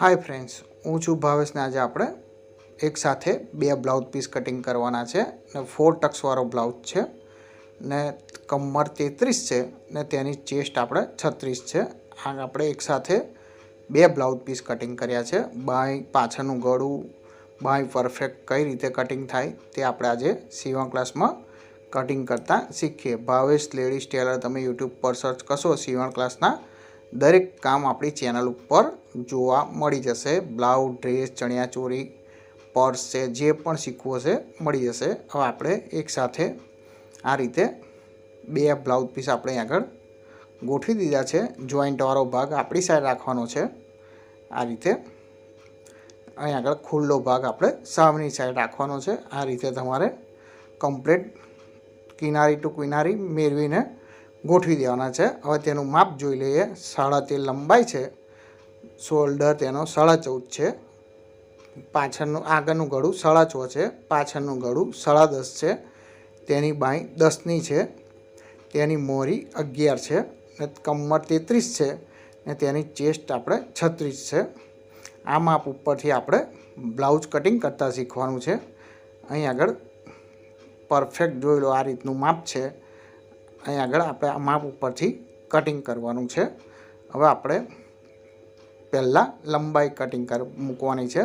Hi friends હું છું ભાવેશને આજે આપણે એકસાથે બે બ્લાઉઝ પીસ કટિંગ કરવાના છે ને ફોર ટક્સવાળો બ્લાઉઝ છે ને કમર તેત્રીસ છે ને તેની ચેસ્ટ આપણે છત્રીસ છે. આ આપણે એકસાથે બે બ્લાઉઝ પીસ કટિંગ કર્યા છે. બાય પાછળનું ગળું, બાય પરફેક્ટ કઈ રીતે કટિંગ થાય તે આપણે આજે સીવા ક્લાસમાં કટિંગ કરતાં શીખીએ. ભાવેશ લેડીઝ ટેલર તમે યુટ્યુબ પર સર્ચ કરશો સીવણ ક્લાસના દરેક કામ આપણી ચેનલ ઉપર જોવા મળી જશે. બ્લાઉઝ, ડ્રેસ ચણિયાચોળી પર્સ છે, જે પણ શીખવું હશે મળી જશે. હવે આપણે એકસાથે આ રીતે બે બ્લાઉઝ પીસ આપણે આગળ ગોઠવી દીધા છે. જોઈન્ટવાળો ભાગ આપણી સાઈડ રાખવાનો છે. આ રીતે અહીં આગળ ખુલ્લો ભાગ આપણે સામેની સાઈડ રાખવાનો છે. આ રીતે તમારે કમ્પ્લીટ કિનારી ટુ કિનારી મેળવીને ગોઠવી દેવાના છે. હવે તેનું માપ જોઈ લઈએ. સાડા તેર લંબાઈ છે. શોલ્ડર તેનો સાડા ચૌદ છે. પાછળનું આગળનું ગળું સાડા છ છે. પાછળનું ગળું સાડા દસ છે. તેની બાંય દસની છે. તેની મોરી અગિયાર છે. ને કમર તેત્રીસ છે. ને તેની ચેસ્ટ આપણે છત્રીસ છે. આ માપ ઉપરથી આપણે બ્લાઉઝ કટિંગ કરતાં શીખવાનું છે. અહીં આગળ પરફેક્ટ જોઈ લો આ રીતનું માપ છે. અહીં આગળ આપણે આ માપ ઉપરથી કટિંગ કરવાનું છે. હવે આપણે પહેલાં લંબાઈ કટિંગ કર, મૂકવાની છે.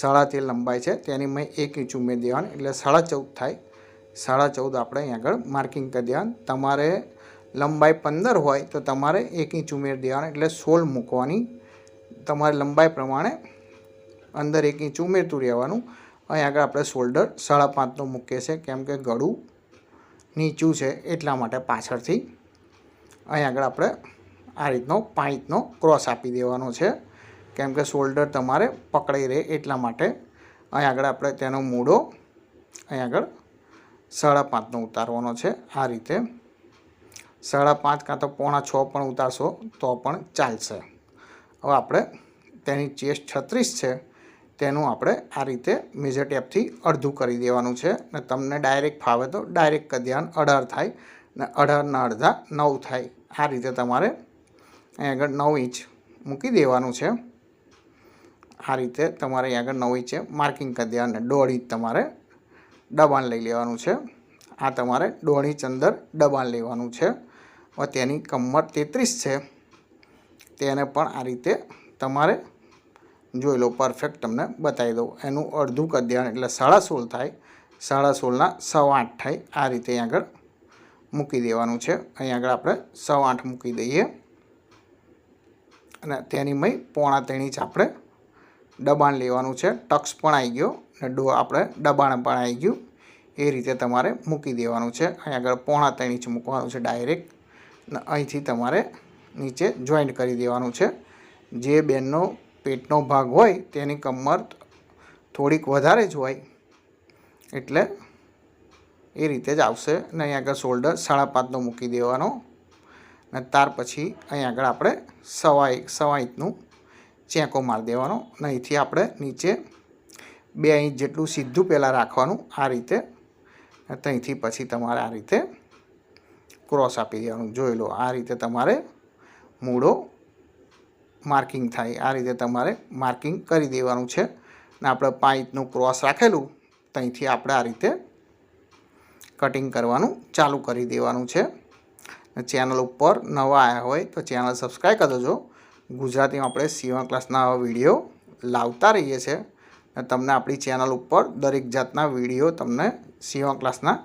સાડા તેર લંબાઈ છે. તેની મેં એક ઇંચ ઉમેરી દેવાની, એટલે સાડા ચૌદ થાય. સાડા ચૌદ આપણે અહીં આગળ માર્કિંગ કરી દેવાનું. તમારે લંબાઈ પંદર હોય તો તમારે એક ઇંચ ઉમેરી દેવાની, એટલે સોળ મૂકવાની. તમારી લંબાઈ પ્રમાણે અંદર એક ઇંચ ઉમેરતું રહેવાનું. અહીં આગળ આપણે શોલ્ડર સાડા પાંચનો મૂકીએ છીએ, કેમ કે ગળું નીચું છે એટલા માટે પાછળથી અહીં આગળ આપણે આ રીતનો પાંચનો ક્રોસ આપી દેવાનો છે. કેમ કે શોલ્ડર તમારે પકડાઈ રહે એટલા માટે અહીં આગળ આપણે તેનો મૂળો અહીં આગળ સાડા પાંચનો ઉતારવાનો છે. આ રીતે સાડા પાંચ કાં તો પોણા છ પણ ઉતારશો તો પણ ચાલશે. હવે આપણે તેની ચેસ્ટ છત્રીસ છે. તેનું આપણે આ રીતે મેજર ટેપથી અડધું કરી દેવાનું છે ને તમને ડાયરેક્ટ ફાવે તો ડાયરેક્ટ કરી અઢાર થાય ને અઢારના અડધા નવ થાય. આ રીતે તમારે આગળ નવ ઇંચ મૂકી દેવાનું છે. આ રીતે તમારે આગળ નવ ઇંચે માર્કિંગ કરી દેવાનું દોઢ ઇંચ તમારે દબાણ લઈ લેવાનું છે. આ તમારે દોઢ ઇંચ અંદર દબાણ લેવાનું છે. તેની કમર તેત્રીસ છે. તેને પણ આ રીતે તમારે જોઈ લો પરફેક્ટ તમને બતાવી દઉં. એનું અડધું કરી એટલે સાડા સોળ થાય. સાડા સોળના સવા આઠ થાય. આ રીતે અહીં આગળ મૂકી દેવાનું છે. અહીં આગળ આપણે સવા આઠ મૂકી દઈએ. અને તેની મય પોણા તેણી જ આપણે દબાણ લેવાનું છે. ટક્સ પણ આવી ગયો. ને ડો આપણે દબાણ પણ આવી ગયું. એ રીતે તમારે મૂકી દેવાનું છે. અહીં આગળ પોણા તેણી જ મૂકવાનું છે ડાયરેક્ટ. ને અહીંથી તમારે નીચે જોઈન્ટ કરી દેવાનું છે. જે બેનનો પેટનો ભાગ હોય તેની કમર થોડીક વધારે જ હોય. એટલે એ રીતે જ આવશે ને અહીં આગળ શોલ્ડર સાડા પાંચનો મૂકી દેવાનો. ને ત્યાર પછી અહીં આગળ આપણે સવા સવા ઇંચનું ચેકો મારી દેવાનો. ને અહીંથી આપણે નીચે બે ઇંચ જેટલું સીધું પહેલાં રાખવાનું આ રીતે. ત્યાંથી પછી તમારે આ રીતે ક્રોસ આપી દેવાનું. જોઈ લો, આ રીતે તમારે મૂળો માર્કિંગ થાય. આ રીતે તમારે માર્કિંગ કરી દેવાનું છે. ને આપણે પાંચનું ક્રોસ રાખેલું ત્યાંથી આપણે આ રીતે કટિંગ કરવાનું ચાલુ કરી દેવાનું છે. ચેનલ ઉપર નવા આવ્યા હોય તો ચેનલ સબસ્ક્રાઈબ કરી દેજો. ગુજરાતીમાં આપણે સીવણ ક્લાસના વીડિયો લાવતા રહીએ છીએ અને તમને આપણી ચેનલ ઉપર દરેક જાતના વીડિયો તમને સીવણ ક્લાસના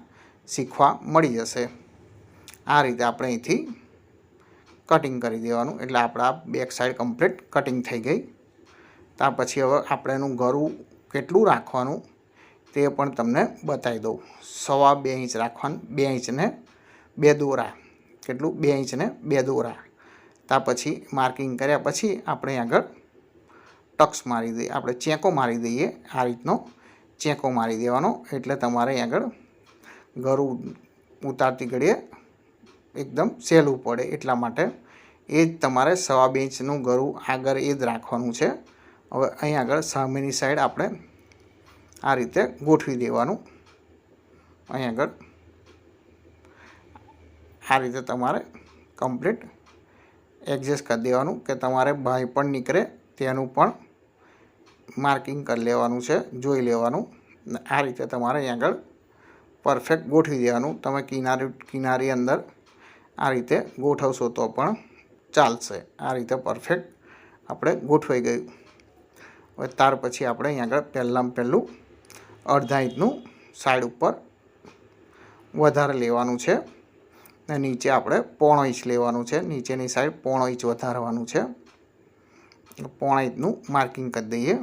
શીખવા મળી જશે. આ રીતે આપણે અહીંથી કટિંગ કરી દેવાનું. એટલે આપણા બેક સાઈડ કમ્પ્લીટ કટિંગ થઈ ગઈ. ત્યાર પછી હવે આપણે એનું ગરું કેટલું રાખવાનું તે પણ તમને બતાવી દઉં. સવા બે ઇંચ રાખવાનું, બે ઇંચને બે દોરા. કેટલું? બે ઇંચને બે દોરા. ત્યાર પછી માર્કિંગ કર્યા પછી આપણે આગળ ટક્સ મારી દઈએ. આપણે ચેકો મારી દઈએ આ રીતનો. ચેકો મારી દેવાનો. એટલે તમારે આગળ ગરું ઉતારતી ઘડીએ એકદમ સહેલું પડે એટલા માટે એ જ તમારે સવા બે ઇંચનું ગરું આગળ એ જ રાખવાનું છે. હવે અહીં આગળ સામેની સાઈડ આપણે આ રીતે ગોઠવી દેવાનું. અહીં આગળ આ રીતે તમારે કમ્પ્લીટ એડજસ્ટ કરી દેવાનું કે તમારે ભાઈ પણ નીકળે તેનું પણ માર્કિંગ કરી લેવાનું છે, જોઈ લેવાનું. આ રીતે તમારે અહીં આગળ પરફેક્ટ ગોઠવી દેવાનું. તમે કિનારી કિનારી અંદર આ રીતે ગોઠવશો તો પણ ચાલશે. આ રીતે પરફેક્ટ આપણે ગોઠવાઈ ગયું. હવે ત્યાર પછી આપણે અહીં આગળ પહેલાં પહેલું અડધા ઇંચનું સાઈડ ઉપર વધારે લેવાનું છે. ને નીચે આપણે પોણો ઇંચ લેવાનું છે. નીચેની સાઈડ પોણો ઇંચ વધારવાનું છે. પોણા ઇંચનું માર્કિંગ કરી દઈએ.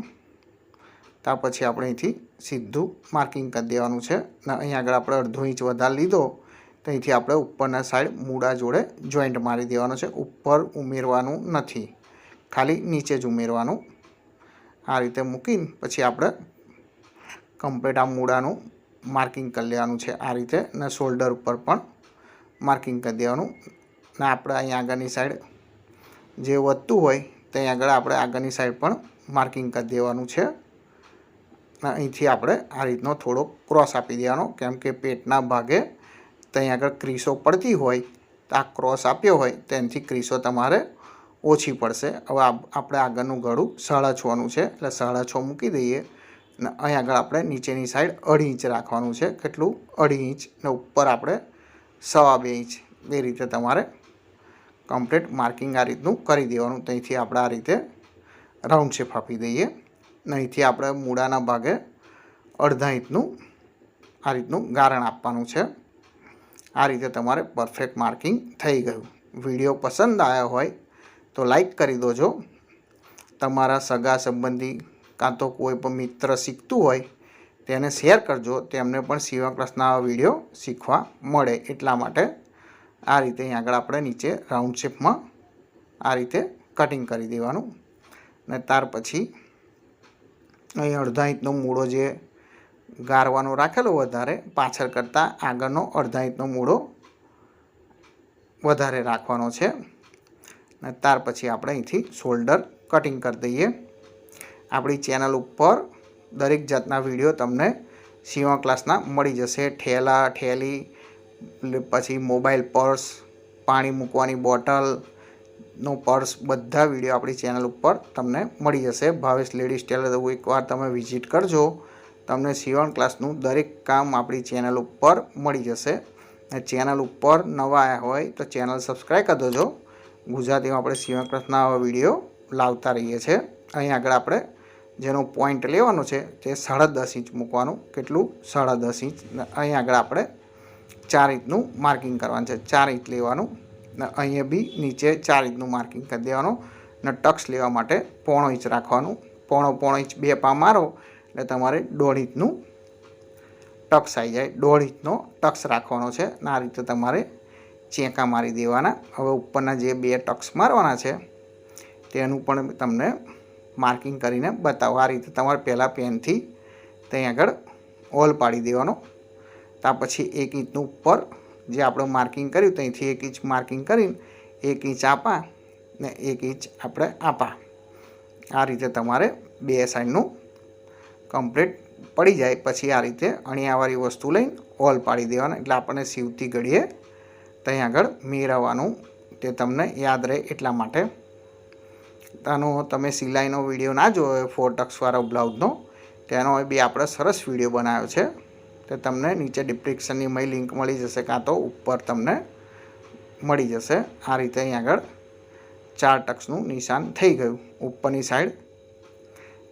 ત્યાર પછી આપણે અહીંથી સીધું માર્કિંગ કરી દેવાનું છે. ને અહીં આગળ આપણે અડધો ઇંચ વધારે લીધો. તો આપણે ઉપરના સાઈડ મૂળા જોડે જોઈન્ટ મારી દેવાનો છે. ઉપર ઉમેરવાનું નથી. ખાલી નીચે જ ઉમેરવાનું. આ રીતે મૂકીને પછી આપણે કમ્પ્લીટ આ મૂળાનું માર્કિંગ કરી લેવાનું છે. આ રીતે ને શોલ્ડર ઉપર પણ માર્કિંગ કરી દેવાનું. ને આપણે અહીં આગળની સાઈડ જે વધતું હોય ત્યાં આગળ આપણે આગળની સાઈડ પણ માર્કિંગ કરી દેવાનું છે. અહીંથી આપણે આ રીતનો થોડો ક્રોસ આપી દેવાનો. કેમ કે પેટના ભાગે ત્યાં આગળ ક્રીસો પડતી હોય, તો આ ક્રોસ આપ્યો હોય, તેનાથી ક્રીસો તમારે ઓછી પડશે. હવે આપણે આગળનું ગળું સાડા છનું છે, એટલે સાડા છ મૂકી દઈએ. ને અહીં આગળ આપણે નીચેની સાઈડ અઢી ઇંચ રાખવાનું છે. કેટલું? અઢી ઇંચ. ને ઉપર આપણે સવા બે ઇંચ. એ રીતે તમારે કમ્પ્લીટ માર્કિંગ આ રીતનું કરી દેવાનું. ત્યાંથી આપણે આ રીતે રાઉન્ડ શેપ આપી દઈએ. અહીંથી આપણે મૂળાના ભાગે અડધા ઇંચનું આ રીતનું ગારણ આપવાનું છે. આ રીતે તમારે પરફેક્ટ માર્કિંગ થઈ ગયું. વીડિયો પસંદ આવ્યો હોય તો લાઈક કરી દોજો. તમારા સગા સંબંધી કાં તો કોઈ પણ મિત્ર શીખતું હોય તેને શેર કરજો. તેમને પણ સીવા ક્લાસના વીડિયો શીખવા મળે. એટલા માટે આ રીતે અહીં આગળ આપણે નીચે રાઉન્ડ શેપમાં આ રીતે કટિંગ કરી દેવાનું. ને ત્યાર પછી અહીં અડધા ઇંચનો મૂળો જે ગારવાનો રાખેલો વધારે, પાછળ કરતાં આગળનો અડધા ઇંચનો મૂળો વધારે રાખવાનો છે. ને ત્યાર પછી આપણે અહીંથી શોલ્ડર કટિંગ કરી દઈએ. આપણી ચેનલ ઉપર દરેક જાતના વીડિયો તમને સીવા ક્લાસના મળી જશે. ઠેલા, ઠેલી પછી મોબાઈલ પર્સ પાણી મૂકવાની બોટલનો પર્સ બધા વીડિયો આપણી ચેનલ ઉપર તમને મળી જશે. ભાવેશ લેડીઝ ટેલર એકવાર તમે વિઝિટ કરજો. તમને સીવણ ક્લાસનું દરેક કામ આપણી ચેનલ ઉપર મળી જશે. ચેનલ ઉપર નવા આવ્યા હોય તો ચેનલ સબસ્ક્રાઈબ કરી દેજો. ગુજરાતીમાં આપણે સીવણ ક્લાસના વીડિયો લાવતા રહીએ છીએ. અહીં આગળ આપણે જેનો પોઈન્ટ લેવાનો છે તે સાડા દસ ઇંચ મૂકવાનું. કેટલું? સાડા દસ ઇંચ. અહીં આગળ આપણે ચાર ઇંચનું માર્કિંગ કરવાનું છે. ચાર ઇંચ લેવાનું. ને અહીંયા બી નીચે ચાર ઇંચનું માર્કિંગ કરી દેવાનું. ને ટક્સ લેવા માટે પોણો ઇંચ રાખવાનું. પોણો પોણો ઇંચ બે પા મારો. એટલે તમારે દોઢ ઇંચનું ટક્સ આવી જાય. દોઢ ઇંચનો ટક્સ રાખવાનો છે. ને આ રીતે તમારે ચેંકા મારી દેવાના. હવે ઉપરના જે બે ટક્સ મારવાના છે, તેનું પણ તમને માર્કિંગ કરીને બતાવો. આ રીતે તમારે પહેલાં પેનથી ત્યાં આગળ ઓલ પાડી દેવાનો. ત્યાં પછી એક ઇંચનું ઉપર જે આપણે માર્કિંગ કર્યું, ત્યાંથી એક ઇંચ માર્કિંગ કરીને એક ઇંચ આપા ને એક ઇંચ આપણે આપા. આ રીતે તમારે બે સાઈડનું કમ્પ્લીટ પડી જાય પછી આ રીતે અણિયાવાળી વસ્તુ લઈને ઓલ પાડી દેવાના. એટલે આપણને સીવતી ઘડીએ ત્યાં આગળ મેળવવાનું તે તમને યાદ રહે એટલા માટે. આનો તમે સિલાઈનો વીડિયો ના જોયો ફોર ટક્સવાળો બ્લાઉઝનો, તેનો બી આપણે સરસ વીડિયો બનાવ્યો છે. તે તમને નીચે ડિસ્ક્રિપ્શનની મય લિંક મળી જશે કાં તો ઉપર તમને મળી જશે. આ રીતે અહીં આગળ ચાર ટક્સનું નિશાન થઈ ગયું. ઉપરની સાઈડ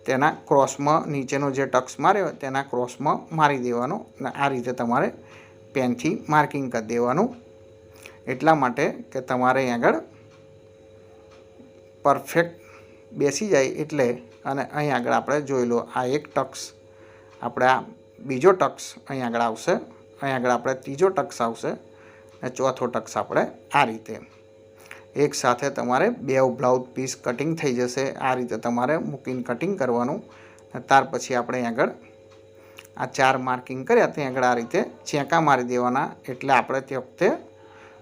તેના ક્રોસમાં નીચેનો જે ટક્સ માર્યો તેના ક્રોસમાં મારી દેવાનો અને આ રીતે તમારે પેનથી માર્કિંગ કરી દેવાનું. એટલા માટે કે તમારે આગળ પરફેક્ટ બેસી જાય એટલે અને અહીં આગળ આપણે જોઈ લો આ એક ટક્સ, આપણે આ બીજો ટક્સ અહીં આગળ આવશે, અહીં આગળ આપણે ત્રીજો ટક્સ આવશે અને ચોથો ટક્સ આપણે આ રીતે. એક સાથે તમારે બે બ્લાઉઝ પીસ કટિંગ થઈ જશે. આ રીતે તમારે મૂકીને કટિંગ કરવાનું. ત્યાર પછી આપણે આગળ આ ચાર માર્કિંગ કર્યા, ત્યાં આગળ આ રીતે ચેંકા મારી દેવાના. એટલે આપણે તે વખતે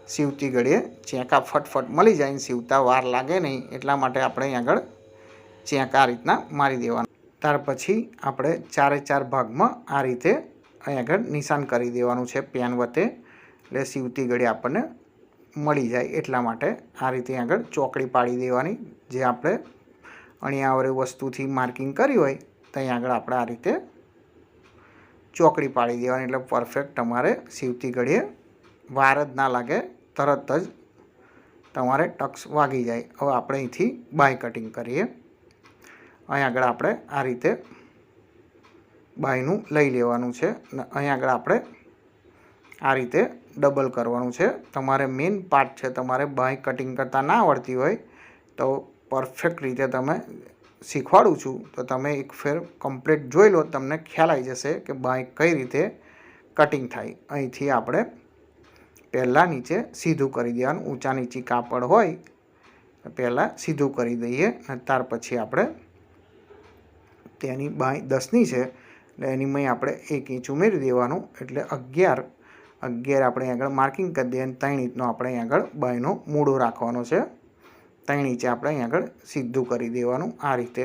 સીવતી ઘડીએ ચેંકા ફટફટ મળી જાય ને સીવતા વાર લાગે નહીં. એટલા માટે આપણે આગળ ચેંકા આ રીતના મારી દેવાના. ત્યાર પછી આપણે ચારે ચાર ભાગમાં આ રીતે અહીં આગળ નિશાન કરી દેવાનું છે. પેન વતે એટલે સીવતી ઘડી આપણને મળી જાય એટલા માટે આ રીતે આગળ ચોકડી પાડી દેવાની. જે આપણે અહીંયા આવડે વસ્તુથી માર્કિંગ કરી હોય ત્યાં આગળ આપણે આ રીતે ચોકડી પાડી દેવાની. એટલે પરફેક્ટ તમારે સીવતી ઘડીએ વાર જ ના લાગે, તરત જ તમારે ટક્સ વાગી જાય. હવે આપણે અહીંથી બાય કટિંગ કરીએ. અહીં આગળ આપણે આ રીતે બાયનું લઈ લેવાનું છે. અને અહીં આગળ આપણે આ રીતે ડબલ કરવાનું છે. તમારે મેઇન પાર્ટ છે, તમારે બાય કટિંગ કરતાં ના આવડતી હોય તો પરફેક્ટ રીતે તમે શીખવાડું છું. તો તમે એક ફેર કમ્પ્લીટ જોઈ લો, તમને ખ્યાલ આવી જશે કે બાય કઈ રીતે કટિંગ થાય. અહીંથી આપણે પહેલાં નીચે સીધું કરી દેવાનું. ઊંચા નીચી કાપડ હોય પહેલાં સીધું કરી દઈએ અને ત્યાર પછી આપણે તેની બાય દસની છે એટલે એની મેં આપણે એક ઇંચ ઉમેરી દેવાનું. એટલે અગિયાર અગિયાર આપણે આગળ માર્કિંગ કરી દઈએ અને ત્રણ ઇંચનો આપણે અહીં આગળ બાયનો મૂળો રાખવાનો છે. ત્રણ ઇંચે આપણે અહીં આગળ સીધું કરી દેવાનું આ રીતે.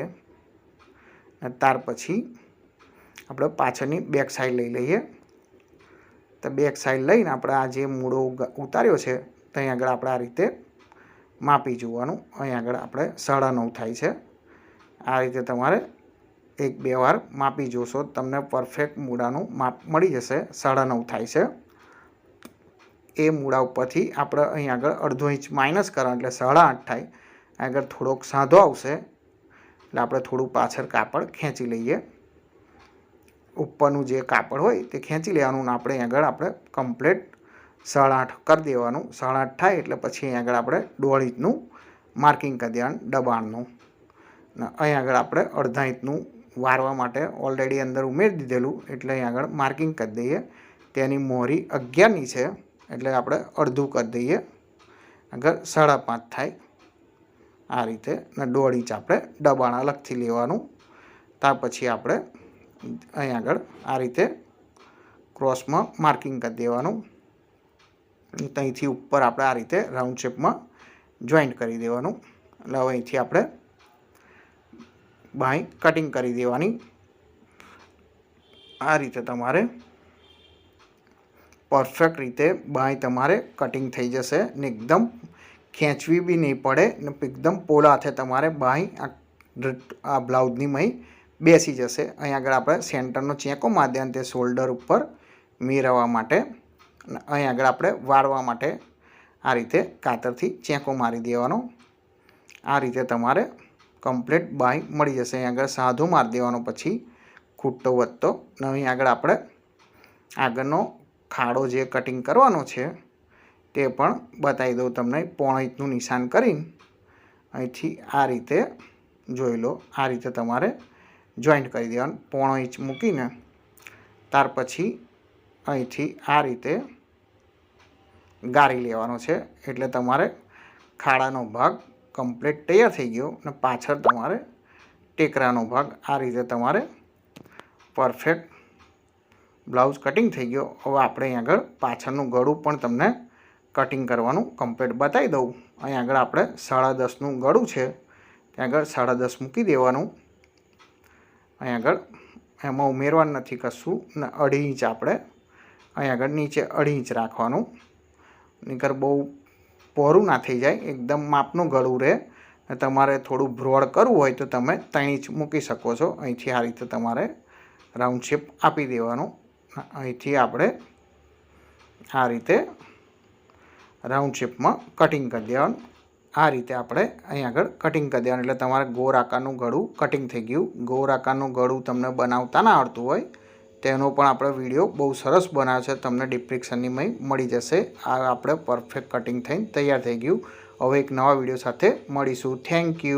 ત્યાર પછી આપણે પાછળની બેક સાઈડ લઈ લઈએ. તો બેક સાઈડ લઈને આપણે આ જે મૂળો ઉતાર્યો છે, ત્યાં આગળ આપણે આ રીતે માપી જોવાનું. અહીં આગળ આપણે સાડા નવ થાય છે. આ રીતે તમારે એક બે વાર માપી જોશો, તમને પરફેક્ટ મૂળાનું માપ મળી જશે, સાડા નવ થાય છે. એ મૂળા ઉપરથી આપણે અહીં આગળ અડધો ઇંચ માઇનસ કરવા એટલે સાડા આઠ થાય. આગળ થોડોક સાંધો આવશે. એટલે આપણે થોડું પાછળ કાપડ ખેંચી લઈએ. ઉપરનું જે કાપડ હોય તે ખેંચી લેવાનું આપણે આગળ આપણે કમ્પ્લેટ સાડા આઠ કરી દેવાનું. સાડા આઠ થાય એટલે પછી અહીં આગળ આપણે દોઢ ઇંચનું માર્કિંગ કરી દેવાનું દબાણનું. ને અહીં આગળ આપણે અડધા ઇંચનું વારવા માટે ઓલરેડી અંદર ઉમેરી દીધેલું એટલે અહીં આગળ માર્કિંગ કરી દઈએ. તેની મોહરી અગિયારની છે. એટલે આપણે અડધું કરી દઈએ. આગળ સાડા પાંચ થાય, આ રીતે ને દોઢ ઇંચ આપણે દબાણ અલગથી લેવાનું. ત્યાર પછી આપણે અહીં આગળ આ રીતે ક્રોસમાં માર્કિંગ કરી દેવાનું. ત્યાંથી ઉપર આપણે આ રીતે રાઉન્ડ શેપમાં જોઈન્ટ કરી દેવાનું. એટલે હવે અહીંથી આપણે બાય કટિંગ કરી દેવાની. આ રીતે તમારે પરફેક્ટ રીતે બાંય તમારે કટિંગ થઈ જશે ને એકદમ ખેંચવી બી નહીં પડે ને એકદમ પોલા હાથે તમારે બાંય આ બ્લાઉઝની મહી બેસી જશે. અહીં આગળ આપણે સેન્ટરનો ચેકો માધ્યમ તે શોલ્ડર ઉપર મેળવવા માટે અને અહીં આગળ આપણે વાળવા માટે આ રીતે કાતરથી ચેકો મારી દેવાનો. આ રીતે તમારે કમ્પ્લીટ બાય મળી જશે. અહીં આગળ સાધો મારી દેવાનો પછી ખૂટતો, વધતો અને અહીં આગળ આપણે આગળનો ખાડો જે કટિંગ કરવાનો છે, તે પણ બતાવી દઉં તમને પોણ ઇંચનું નિશાન કરીને. અહીંથી આ રીતે જોઈ લો, આ રીતે તમારે જોઈન્ટ કરી દેવાનું પોણો ઇંચ મૂકીને. ત્યાર પછી અહીંથી આ રીતે ગાળી લેવાનો છે, એટલે તમારે ખાડાનો ભાગ કમ્પ્લીટ તૈયાર થઈ ગયો અને પાછળ તમારે ટેકરાનો ભાગ આ રીતે તમારે પરફેક્ટ બ્લાઉઝ કટિંગ થઈ ગયો. હવે આપણે અહીં આગળ પાછળનું ગળું પણ તમને કટિંગ કરવાનું કમ્પ્લીટ બતાવી દઉં. અહીં આગળ આપણે સાડા દસનું ગળું છે. ત્યાં આગળ સાડા દસ મૂકી દેવાનું. અહીં આગળ એમાં ઉમેરવાનું નથી કશું. ને અઢી ઇંચ આપણે અહીં આગળ નીચે અઢી ઇંચ રાખવાનું. નીકર બહુ પહોરું ના થઈ જાય. એકદમ માપનું ગળું રહે. તમારે થોડું બ્રોડ કરવું હોય તો તમે ત્રણ ઇંચ મૂકી શકો છો. અહીંથી આ રીતે તમારે રાઉન્ડ શેપ આપી દેવાનું. અહીંથી આપણે આ રીતે રાઉન્ડ શેપમાં કટિંગ કરી દેવાનું. આ રીતે આપણે અહીં આગળ કટિંગ કરી દેવાનું. એટલે તમારે ગોળ આકારનું ગળું કટિંગ થઈ ગયું. ગોળ આકારનું ગળું તમને બનાવતા ના આવડતું હોય, તેનો પણ આપણે વીડિયો બહુ સરસ બનાવ્યો છે. તમને ડિસ્ક્રિપ્શનની મય મળી જશે. આ આપણે પરફેક્ટ કટિંગ થઈને તૈયાર થઈ ગયું. હવે એક નવા વીડિયો સાથે મળીશું. Thank you